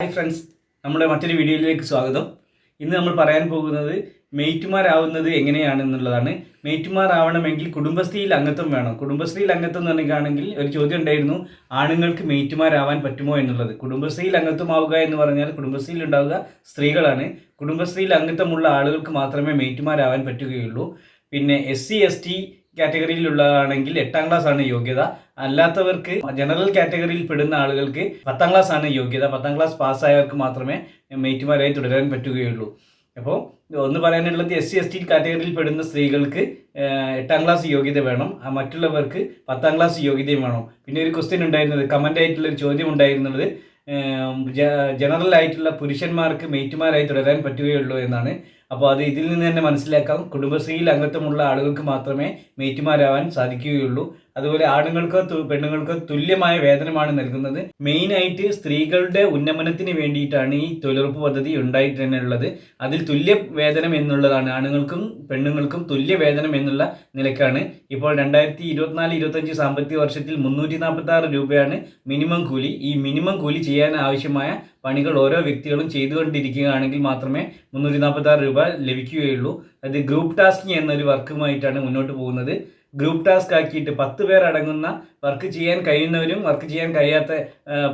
Hi friends നമ്മുടെ മറ്റൊരു വീഡിയോയിലേക്ക് സ്വാഗതം. ഇന്ന് നമ്മൾ പറയാൻ പോകുന്നത് മെയ്റ്റുമാരാവുന്നത് എങ്ങനെയാണ് എന്നുള്ളതാണ്. മെയ്റ്റുമാരാവണമെങ്കിൽ കുടുംബശ്രീയിൽ അംഗത്വം വേണം. കുടുംബശ്രീയിൽ അംഗത്വം എന്ന് പറയുകയാണെങ്കിൽ ഒരു ചോദ്യം ഉണ്ടായിരുന്നു ആണുങ്ങൾക്ക് മെയ്റ്റുമാരാവാൻ പറ്റുമോ എന്നുള്ളത്. കുടുംബശ്രീയിൽ അംഗത്വമാവുക എന്ന് പറഞ്ഞാൽ കുടുംബശ്രീയിൽ ഉണ്ടാവുക സ്ത്രീകളാണ്. കുടുംബശ്രീയിൽ അംഗത്വമുള്ള ആളുകൾക്ക് മാത്രമേ മെയ്റ്റുമാരാവാൻ പറ്റുകയുള്ളൂ. പിന്നെ എസ് സി എസ് ടി കാറ്റഗറിയിലുള്ളതാണെങ്കിൽ എട്ടാം ക്ലാസ് ആണ് യോഗ്യത. അല്ലാത്തവർക്ക് ജനറൽ കാറ്റഗറിയിൽ പെടുന്ന ആളുകൾക്ക് പത്താം ക്ലാസ് ആണ് യോഗ്യത. പത്താം ക്ലാസ് പാസ്സായവർക്ക് മാത്രമേ മെയ്റ്റുമാരായി തുടരാൻ പറ്റുകയുള്ളൂ. അപ്പോൾ ഒന്ന് പറയാനുള്ളത് എസ് സി എസ് ടി കാറ്റഗറിയിൽ പെടുന്ന സ്ത്രീകൾക്ക് എട്ടാം ക്ലാസ് യോഗ്യത വേണം. മറ്റുള്ളവർക്ക് പത്താം ക്ലാസ് യോഗ്യതയും വേണം. പിന്നെ ഒരു ക്വസ്റ്റ്യൻ ഉണ്ടായിരുന്നത് കമന്റ് ആയിട്ടുള്ള ഒരു ചോദ്യം ഉണ്ടായിരുന്നത് ജനറൽ ആയിട്ടുള്ള പുരുഷന്മാർക്ക് മെയ്റ്റുമാരായി തുടരാൻ പറ്റുകയുള്ളൂ എന്നാണ് അപ്പോൾ അത് ഇതിൽ നിന്ന് തന്നെ മനസ്സിലാക്കാം. കുടുംബശ്രീയിൽ അംഗത്വമുള്ള ആളുകൾക്ക് മാത്രമേ മേറ്റുമാരാവാൻ സാധിക്കുകയുള്ളൂ. അതുപോലെ ആണുങ്ങൾക്കോ പെണ്ണുങ്ങൾക്കോ തുല്യമായ വേതനമാണ് നൽകുന്നത്. മെയിൻ മെയിനായിട്ട് സ്ത്രീകളുടെ ഉന്നമനത്തിന് വേണ്ടിയിട്ടാണ് ഈ തൊഴിലുറപ്പ് പദ്ധതി ഉണ്ടായിട്ട് തന്നെ ഉള്ളത്. അതിൽ തുല്യ വേതനം എന്നുള്ളതാണ്. ആണുങ്ങൾക്കും പെണ്ണുങ്ങൾക്കും തുല്യ വേതനം എന്നുള്ള നിലക്കാണ്. ഇപ്പോൾ രണ്ടായിരത്തി ഇരുപത്തിനാല് ഇരുപത്തഞ്ച് സാമ്പത്തിക വർഷത്തിൽ മുന്നൂറ്റി നാൽപ്പത്തി ആറ് രൂപയാണ് മിനിമം കൂലി. ഈ മിനിമം കൂലി ചെയ്യാൻ ആവശ്യമായ പണികൾ ഓരോ വ്യക്തികളും ചെയ്തുകൊണ്ടിരിക്കുകയാണെങ്കിൽ മാത്രമേ മുന്നൂറ്റി നാൽപ്പത്തി രൂപ ലഭിക്കുകയുള്ളൂ. അത് ഗ്രൂപ്പ് ടാസ്കിങ് എന്നൊരു വർക്കുമായിട്ടാണ് മുന്നോട്ട് പോകുന്നത്. ഗ്രൂപ്പ് ടാസ്ക് ആക്കിയിട്ട് പത്ത് പേർ അടങ്ങുന്ന വർക്ക് ചെയ്യാൻ കഴിയുന്നവരും വർക്ക് ചെയ്യാൻ കഴിയാത്ത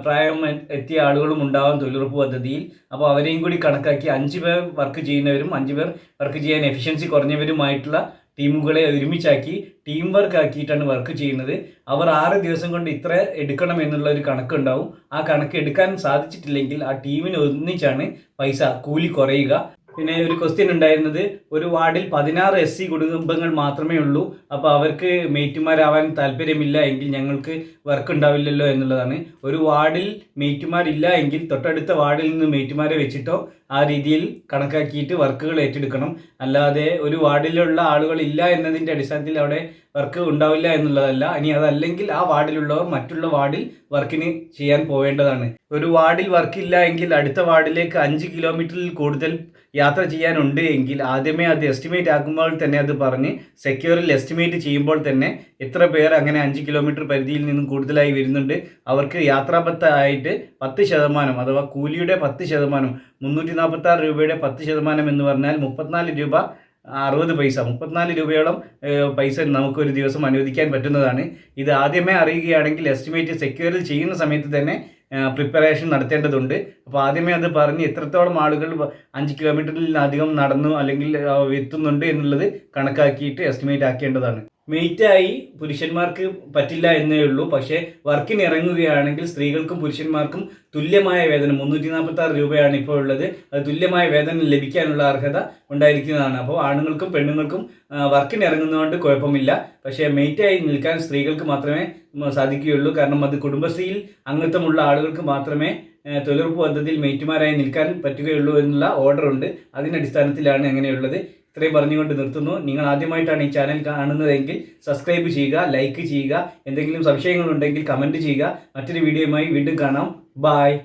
പ്രായം എത്തിയ ആളുകളും ഉണ്ടാവും തൊഴിലുറപ്പ് പദ്ധതിയിൽ. അപ്പോൾ അവരെയും കൂടി കണക്കാക്കി അഞ്ച് പേർ വർക്ക് ചെയ്യുന്നവരും അഞ്ച് പേർ വർക്ക് ചെയ്യാൻ എഫിഷ്യൻസി കുറഞ്ഞവരുമായിട്ടുള്ള ടീമുകളെ ഒരുമിച്ചാക്കി ടീം വർക്ക് ആക്കിയിട്ടാണ് വർക്ക് ചെയ്യുന്നത്. അവർ ആറ് ദിവസം കൊണ്ട് ഇത്ര എടുക്കണം എന്നുള്ള ഒരു കണക്ക് ഉണ്ടാവും ആ കണക്ക് എടുക്കാൻ സാധിച്ചിട്ടില്ലെങ്കിൽ ആ ടീമിന് ഒന്നിച്ചാണ് പൈസ കൂലി കുറയുക. പിന്നെ ഒരു ക്വസ്റ്റ്യൻ ഉണ്ടായിരുന്നത് ഒരു വാർഡിൽ പതിനാറ് എസ് സി കുടുംബങ്ങൾ മാത്രമേ ഉള്ളൂ. അപ്പോൾ അവർക്ക് മേറ്റുമാരാവാൻ താല്പര്യമില്ല എങ്കിൽ ഞങ്ങൾക്ക് വർക്ക് ഉണ്ടാവില്ലല്ലോ എന്നുള്ളതാണ്. ഒരു വാർഡിൽ മേറ്റുമാരില്ല എങ്കിൽ തൊട്ടടുത്ത വാർഡിൽ നിന്ന് മേറ്റുമാരെ വെച്ചിട്ടോ ആ രീതിയിൽ കണക്കാക്കിയിട്ട് വർക്കുകൾ ഏറ്റെടുക്കണം. അല്ലാതെ ഒരു വാർഡിലുള്ള ആളുകൾ ഇല്ല എന്നതിന്റെ അടിസ്ഥാനത്തിൽ അവിടെ വർക്ക് ഉണ്ടാവില്ല എന്നുള്ളതല്ല. ഇനി അതല്ലെങ്കിൽ ആ വാർഡിലുള്ളവർ മറ്റുള്ള വാർഡിൽ വർക്കിന് ചെയ്യാൻ പോവേണ്ടതാണ്. ഒരു വാർഡിൽ വർക്കില്ല എങ്കിൽ അടുത്ത വാർഡിലേക്ക് അഞ്ച് കിലോമീറ്ററിൽ കൂടുതൽ യാത്ര ചെയ്യാനുണ്ട് എങ്കിൽ ആദ്യമേ അത് എസ്റ്റിമേറ്റ് ആക്കുമ്പോൾ തന്നെ അത് പറഞ്ഞ് സെക്യൂറിൽ എസ്റ്റിമേറ്റ് ചെയ്യുമ്പോൾ തന്നെ എത്ര പേർ അങ്ങനെ അഞ്ച് കിലോമീറ്റർ പരിധിയിൽ നിന്നും കൂടുതലായി വരുന്നുണ്ട് അവർക്ക് യാത്രാപത്തായിട്ട് പത്ത് ശതമാനം അഥവാ കൂലിയുടെ പത്ത് ശതമാനം മുന്നൂറ്റി നാൽപ്പത്തി ആറ് രൂപയുടെ പത്ത് ശതമാനം എന്ന് പറഞ്ഞാൽ മുപ്പത്തിനാല് രൂപ അറുപത് പൈസ മുപ്പത്തിനാല് രൂപയോളം പൈസ നമുക്കൊരു ദിവസം അനുവദിക്കാൻ പറ്റുന്നതാണ്. ഇത് ആദ്യമേ അറിയുകയാണെങ്കിൽ എസ്റ്റിമേറ്റ് സെക്യൂറിൽ ചെയ്യുന്ന സമയത്ത് തന്നെ പ്രിപ്പറേഷൻ നടത്തേണ്ടതുണ്ട്. അപ്പോൾ ആദ്യമേ അത് പറഞ്ഞ് എത്രത്തോളം ആളുകൾ അഞ്ച് കിലോമീറ്ററിൽ അധികം നടന്നു അല്ലെങ്കിൽ എത്തുന്നുണ്ട് എന്നുള്ളത് കണക്കാക്കിയിട്ട് എസ്റ്റിമേറ്റ് ആക്കേണ്ടതാണ്. മെയ്റ്റായി പുരുഷന്മാർക്ക് പറ്റില്ല എന്നേ ഉള്ളൂ. പക്ഷേ വർക്കിന് ഇറങ്ങുകയാണെങ്കിൽ സ്ത്രീകൾക്കും പുരുഷന്മാർക്കും തുല്യമായ വേതനം മുന്നൂറ്റി നാൽപ്പത്തി ആറ് രൂപയാണ് ഇപ്പോൾ ഉള്ളത്. അത് തുല്യമായ വേതനം ലഭിക്കാനുള്ള അർഹത ഉണ്ടായിരിക്കുന്നതാണ്. അപ്പോൾ ആണുങ്ങൾക്കും പെണ്ണുങ്ങൾക്കും വർക്കിന് ഇറങ്ങുന്നതുകൊണ്ട് കുഴപ്പമില്ല. പക്ഷേ മെയ്റ്റായി നിൽക്കാൻ സ്ത്രീകൾക്ക് മാത്രമേ സാധിക്കുകയുള്ളൂ. കാരണം അത് കുടുംബശ്രീയിൽ അംഗത്വമുള്ള ആളുകൾക്ക് മാത്രമേ തൊഴിലുറപ്പ് പദ്ധതിയിൽ മെയ്റ്റുമാരായി നിൽക്കാൻ പറ്റുകയുള്ളൂ എന്നുള്ള ഓർഡർ ഉണ്ട്. അതിന്റെ അടിസ്ഥാനത്തിലാണ് ഇത്രയും പറഞ്ഞുകൊണ്ട് നിർത്തുന്നു. നിങ്ങൾ ആദ്യമായിട്ടാണ് ഈ ചാനൽ കാണുന്നതെങ്കിൽ സബ്സ്ക്രൈബ് ചെയ്യുക ലൈക്ക് ചെയ്യുക. എന്തെങ്കിലും സംശയങ്ങളുണ്ടെങ്കിൽ കമന്റ് ചെയ്യുക. മറ്റൊരു വീഡിയോയുമായി വീണ്ടും കാണാം. ബായ്